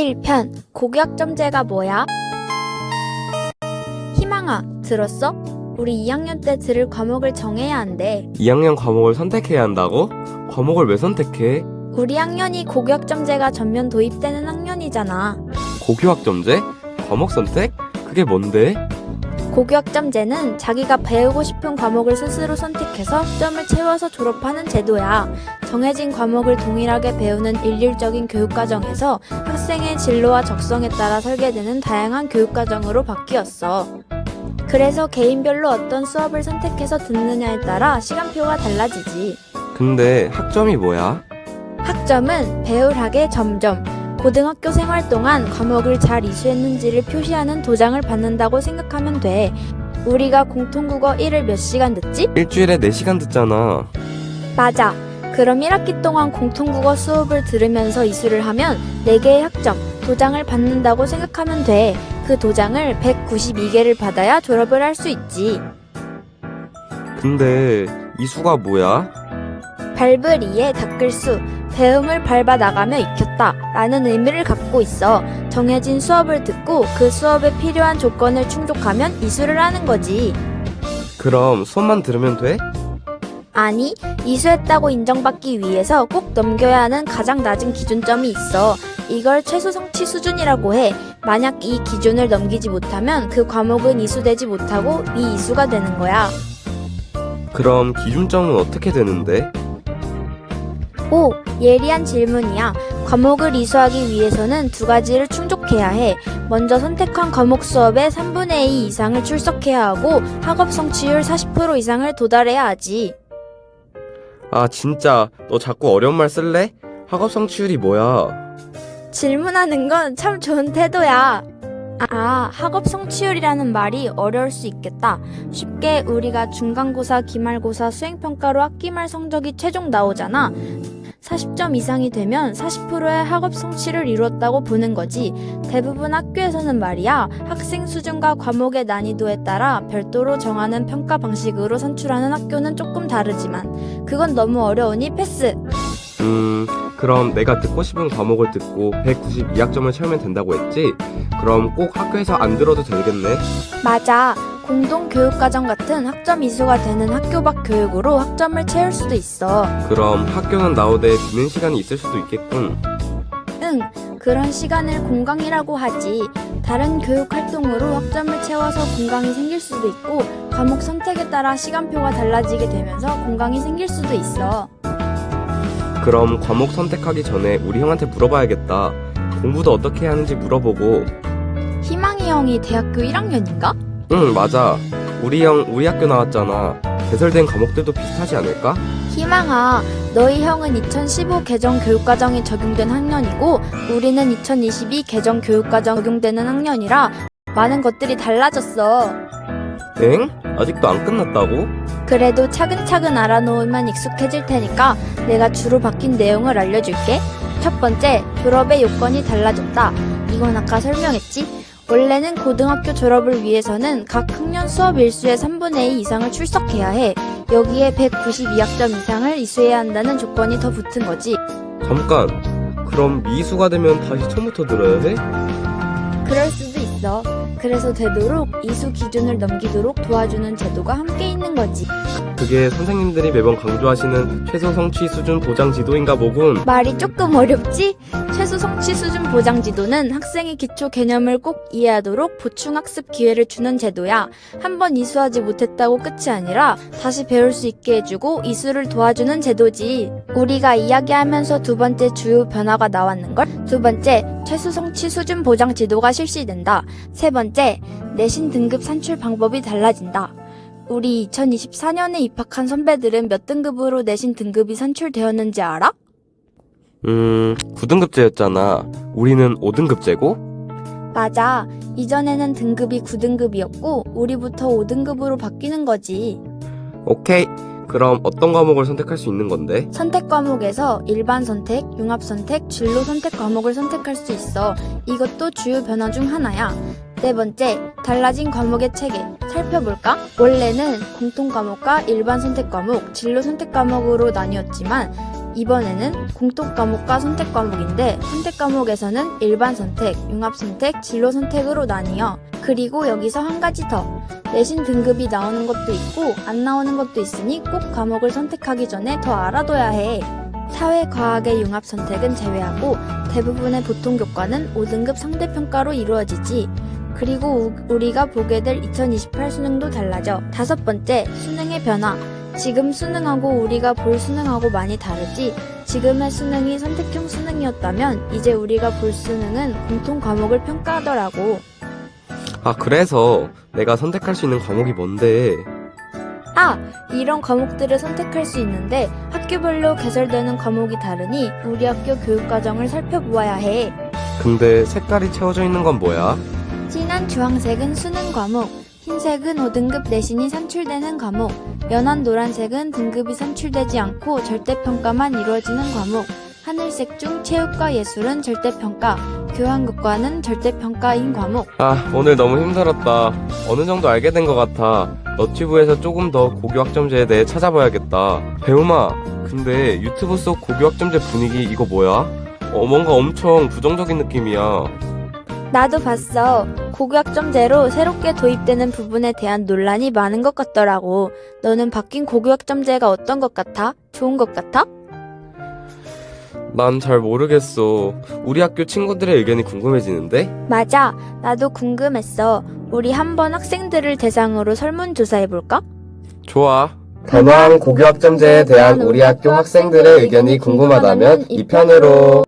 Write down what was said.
1편 고교학점제가 뭐야? 희망아, 들었어? 우리 2학년 때 들을 과목을 정해야 한대. 2학년 과목을 선택해야 한다고? 과목을 왜 선택해? 우리 학년이 고교학점제가 전면 도입되는 학년이잖아. 고교학점제? 과목 선택? 그게 뭔데? 고교학점제는 자기가 배우고 싶은 과목을 스스로 선택해서 학점을 채워서 졸업하는 제도야. 정해진 과목을 동일하게 배우는 일률적인 교육과정에서 학생의 진로와 적성에 따라 설계되는 다양한 교육과정으로 바뀌었어. 그래서 개인별로 어떤 수업을 선택해서 듣느냐에 따라 시간표가 달라지지. 근데 학점이 뭐야? 학점은 배울 학의 점점, 고등학교 생활 동안 과목을 잘 이수했는지를 표시하는 도장을 받는다고 생각하면 돼. 우리가 공통국어 1을 몇 시간 듣지? 일주일에 4시간 듣잖아. 맞아. 그럼 1학기 동안 공통국어 수업을 들으면서 이수를 하면 4개의 학점, 도장을 받는다고 생각하면 돼. 그 도장을 192개를 받아야 졸업을 할 수 있지. 근데 이수가 뭐야? 이에 닦을 수, 배움을 밟아 나가며 익혔다 라는 의미를 갖고 있어. 정해진 수업을 듣고 그 수업에 필요한 조건을 충족하면 이수를 하는 거지. 그럼 수업만 들으면 돼? 아니, 이수했다고 인정받기 위해서 꼭 넘겨야 하는 가장 낮은 기준점이 있어. 이걸 최소 성취 수준이라고 해. 만약 이 기준을 넘기지 못하면 그 과목은 이수되지 못하고 미이수가 되는 거야. 그럼 기준점은 어떻게 되는데? 오, 예리한 질문이야. 과목을 이수하기 위해서는 두 가지를 충족해야 해. 먼저 선택한 과목 수업의 3분의 2 이상을 출석해야 하고 학업 성취율 40% 이상을 도달해야 하지. 아 진짜 너 자꾸 어려운 말 쓸래? 학업 성취율이 뭐야? 질문하는 건 참 좋은 태도야. 아, 학업 성취율이라는 말이 어려울 수 있겠다. 쉽게 우리가 중간고사, 기말고사, 수행평가로 학기말 성적이 최종 나오잖아. 40점 이상이 되면 40%의 학업 성취를 이루었다고 보는 거지. 대부분 학교에서는 말이야, 학생 수준과 과목의 난이도에 따라 별도로 정하는 평가 방식으로 선출하는 학교는 조금 다르지만, 그건 너무 어려우니 패스. 음 그럼 내가 듣고 싶은 과목을 듣고 192학점을 채우면 된다고 했지? 그럼 꼭 학교에서 안 들어도 되겠네? 맞아. 공동교육과정 같은 학점 이수가 되는 학교 밖 교육으로 학점을 채울 수도 있어. 그럼 학교는 나오되 비는 시간이 있을 수도 있겠군. 응, 그런 시간을 공강이라고 하지. 다른 교육 활동으로 학점을 채워서 공강이 생길 수도 있고, 과목 선택에 따라 시간표가 달라지게 되면서 공강이 생길 수도 있어. 그럼 과목 선택하기 전에 우리 형한테 물어봐야겠다. 공부도 어떻게 하는지 물어보고. 희망이 형이 대학교 1학년인가? 응, 맞아. 우리 형 우리 학교 나왔잖아. 개설된 과목들도 비슷하지 않을까? 희망아, 너희 형은 2015 개정 교육과정이 적용된 학년이고, 우리는 2022 개정 교육과정 적용되는 학년이라 많은 것들이 달라졌어. 엥? 아직도 안 끝났다고? 그래도 차근차근 알아놓으면 익숙해질 테니까 내가 주로 바뀐 내용을 알려줄게. 첫 번째, 졸업의 요건이 달라졌다. 이건 아까 설명했지? 원래는 고등학교 졸업을 위해서는 각 학년 수업 일수의 3분의 2 이상을 출석해야 해. 여기에 192학점 이상을 이수해야 한다는 조건이 더 붙은 거지. 잠깐. 그럼 미수가 되면 다시 처음부터 들어야 해? 그럴 수도 있어. 그래서 되도록 이수 기준을 넘기도록 도와주는 제도가 함께 있는 거지. 그게 선생님들이 매번 강조하시는 최소 성취 수준 보장 지도인가 보군. 말이 조금 어렵지? 최소 성취 수준 보장 지도는 학생의 기초 개념을 꼭 이해하도록 보충 학습 기회를 주는 제도야. 한번 이수하지 못했다고 끝이 아니라 다시 배울 수 있게 해주고 이수를 도와주는 제도지. 우리가 이야기하면서 두 번째 주요 변화가 나왔는걸? 두 번째, 최소 성취 수준 보장 지도가 실시된다. 세 번째, 내신 등급 산출 방법이 달라진다. 우리 2024년에 입학한 선배들은 몇 등급으로 내신 등급이 산출되었는지 알아? 음, 9등급제였잖아. 우리는 5등급제고? 맞아. 이전에는 등급이 9등급이었고, 우리부터 5등급으로 바뀌는 거지. 오케이. 그럼 어떤 과목을 선택할 수 있는 건데? 선택 과목에서 일반 선택, 융합 선택, 진로 선택 과목을 선택할 수 있어. 이것도 주요 변화 중 하나야. 네 번째, 달라진 과목의 체계. 살펴볼까? 원래는 공통 과목과 일반 선택 과목, 진로 선택 과목으로 나뉘었지만, 이번에는 공통 과목과 선택 과목인데 선택 과목에서는 일반 선택, 융합 선택, 진로 선택으로 나뉘어. 그리고 여기서 한 가지 더. 내신 등급이 나오는 것도 있고 안 나오는 것도 있으니 꼭 과목을 선택하기 전에 더 알아둬야 해. 사회과학의 융합 선택은 제외하고 대부분의 보통 교과는 5등급 상대평가로 이루어지지. 그리고 우- 우리가 보게 될 2028 수능도 달라져. 다섯 번째, 수능의 변화. 지금 수능하고 우리가 볼 수능하고 많이 다르지. 지금의 수능이 선택형 수능이었다면 이제 우리가 볼 수능은 공통 과목을 평가하더라고. 아, 그래서 내가 선택할 수 있는 과목이 뭔데? 아, 이런 과목들을 선택할 수 있는데 학교별로 개설되는 과목이 다르니 우리 학교 교육과정을 살펴보아야 해. 근데 색깔이 채워져 있는 건 뭐야? 진한 주황색은 수능 과목, 흰색은 5등급 내신이 산출되는 과목, 연한 노란색은 등급이 산출되지 않고 절대평가만 이루어지는 과목, 하늘색 중 체육과 예술은 절대평가, 교환국과는 절대평가인 과목. 아, 오늘 너무 힘들었다. 어느 정도 알게 된 것 같아. 너튜브에서 조금 더 고교 학점제에 대해 찾아봐야겠다. 배우마, 근데 유튜브 속 고교 학점제 분위기 이거 뭐야? 어, 뭔가 엄청 부정적인 느낌이야. 나도 봤어. 고교학점제로 새롭게 도입되는 부분에 대한 논란이 많은 것 같더라고. 너는 바뀐 고교학점제가 어떤 것 같아? 좋은 것 같아? 난 잘 모르겠어. 우리 학교 친구들의 의견이 궁금해지는데? 맞아. 나도 궁금했어. 우리 한번 학생들을 대상으로 설문조사해볼까? 좋아. 변화한 고교학점제에 대한 우리 학교 학생들의 의견이 궁금하다면 2편으로